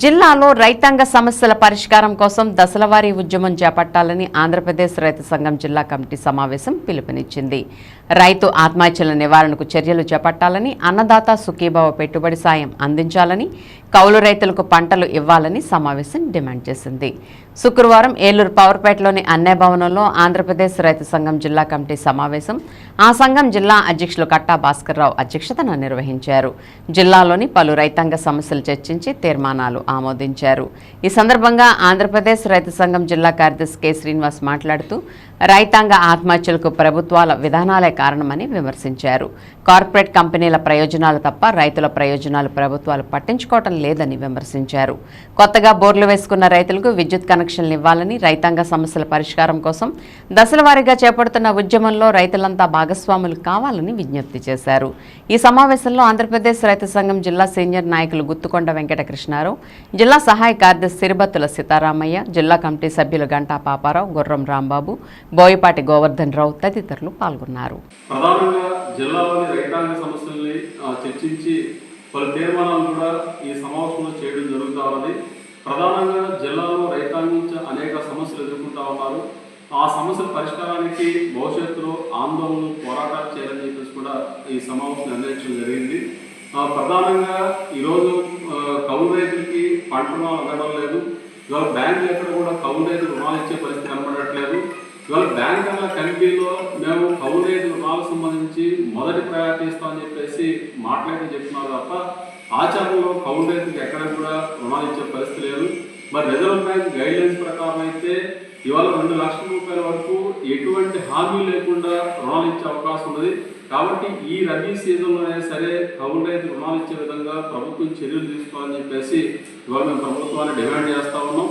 జిల్లాలో రైతాంగ సమస్యల పరిష్కారం కోసం దశలవారీ ఉద్యమం చేపట్టాలని ఆంధ్రప్రదేశ్ రైతు సంఘం జిల్లా కమిటీ సమావేశం పిలుపునిచ్చింది. రైతు ఆత్మహత్యల నివారణకు చర్యలు చేపట్టాలని అన్నదాత సుఖీభావ పెట్టుబడి సాయం అందించాలని కౌలు రైతులకు పంటలు ఇవ్వాలని సమావేశం డిమాండ్ చేసింది. శుక్రవారం ఏలూరు పవర్పేటలోని అన్నే భవనంలో ఆంధ్రప్రదేశ్ రైతు సంఘం జిల్లా కమిటీ సమావేశం. ఆ సంఘం జిల్లా అధ్యక్షులు కట్టా భాస్కర్రావు అధ్యక్షతన నిర్వహించారు. జిల్లాలోని పలు రైతాంగ సమస్యలు చర్చించి తీర్మానాలు ఆమోదించారు. ఈ సందర్భంగా ఆంధ్రప్రదేశ్ రైతు సంఘం జిల్లా కార్యదర్శి కె. శ్రీనివాస్ మాట్లాడుతూ రైతాంగ ఆత్మహత్యలకు ప్రభుత్వాల విధానాలే కారణమని విమర్శించారు. కార్పొరేట్ కంపెనీల ప్రయోజనాలు తప్ప రైతుల ప్రయోజనాలు ప్రభుత్వాలు పట్టించుకోవటం లేదని విమర్శించారు. కొత్తగా బోర్లు వేసుకున్న రైతులకు విద్యుత్ కనెక్షన్లు ఇవ్వాలని రైతాంగ సమస్యల పరిష్కారం కోసం దశలవారీగా చేపడుతున్న ఉద్యమంలో రైతులంతా భాగస్వాములు కావాలని విజ్ఞప్తి చేశారు. ఈ సమావేశంలో ఆంధ్రప్రదేశ్ రైతు సంఘం జిల్లా సీనియర్ నాయకులు గుత్తుకొండ వెంకట కృష్ణారావు జిల్లా సహాయ కార్యదర్శి సిరిబత్తుల సీతారామయ్య జిల్లా కమిటీ సభ్యులు గంటా పాపారావు గుర్రం రాంబాబు బోయపాటి గోవర్ధన్ రావు తదితరులు పాల్గొన్నారు. ప్రధానంగా జిల్లాలోని రైతాంగ సమస్యల్ని చర్చించి పలు తీర్మానాలు కూడా ఈ సమావేశంలో చేయడం జరుగుతూ ఉన్నది. ప్రధానంగా జిల్లాలో రైతాంగం అనేక సమస్యలు ఎదుర్కొంటా ఉన్నారు. ఆ సమస్యల పరిష్కారానికి భవిష్యత్తులో ఆందోళనలు పోరాటాలు చేయాలని చెప్పేసి కూడా ఈ సమావేశం నిర్ణయించడం జరిగింది. ప్రధానంగా ఈరోజు కౌలు రైతులు పంట రుణాలు అందడం లేదు. ఇవాళ బ్యాంకులు ఎక్కడ కూడా కౌలు రైతులు రుణాలు ఇచ్చే పరిస్థితి కనబడట్లేదు. ఇవాళ బ్యాంకుల కమిటీలో మేము కౌలు రుణాలకు సంబంధించి మొదటి ప్రయారిటీ ఇస్తామని చెప్పేసి మాట్లాడి చెప్తున్నారు తప్ప ఆచరణలో కౌలు రైతులకు ఎక్కడ కూడా రుణాలు ఇచ్చే పరిస్థితి లేదు. మరి రిజర్వ్ బ్యాంక్ గైడ్ లైన్స్ ప్రకారం అయితే ఇవాళ రెండు లక్షల రూపాయల వరకు ఎటువంటి హామీ లేకుండా రుణాలు ఇచ్చే అవకాశం ఉన్నది. కాబట్టి ఈ రబీ సీజన్లోనే సరే కౌలు రైతు రుణాలు ఇచ్చే విధంగా ప్రభుత్వం చర్యలు తీసుకోవాలని చెప్పేసి ఇవాళ మేము ప్రభుత్వాన్ని డిమాండ్ చేస్తా ఉన్నాం.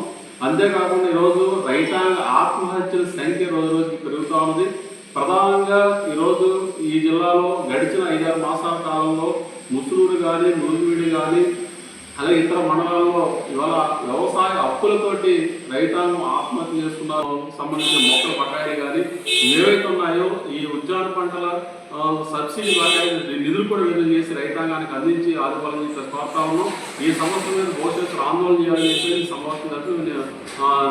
అంతేకాకుండా ఈరోజు రైతాంగ ఆత్మహత్యల సంఖ్య రోజు రోజుకి పెరుగుతూ ఉంది. ప్రధానంగా ఈరోజు ఈ జిల్లాలో గడిచిన ఐదారు మాసాల కాలంలో ముసురుడు కానీ నూజివీడు కానీ అలాగే ఇతర మండలాల్లో ఇవాళ వ్యవసాయ అప్పులతోటి రైతాంగం ఆత్మహత్య చేసుకున్నారు. సంబంధించిన మొక్కల బకాయిలు కానీ ఏవైతే ఉన్నాయో ఈ ఉద్యాన పంటల సబ్సిడీ బకాయిలు నిధులు కూడా విడుదల చేసి రైతాంగానికి అందించి ఆదుకోవాలని చెప్పి కోరుతా ఉన్నాం. ఈ సమస్య మీద భవిష్యత్తులో ఆందోళన చేయాలని చెప్పి సమస్యలకు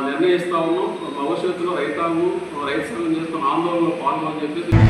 నిర్ణయిస్తా ఉన్నాం. భవిష్యత్తులో రైతాంగం రైతు సంఘం చేస్తున్న ఆందోళనలో పాల్గొని చెప్పేసి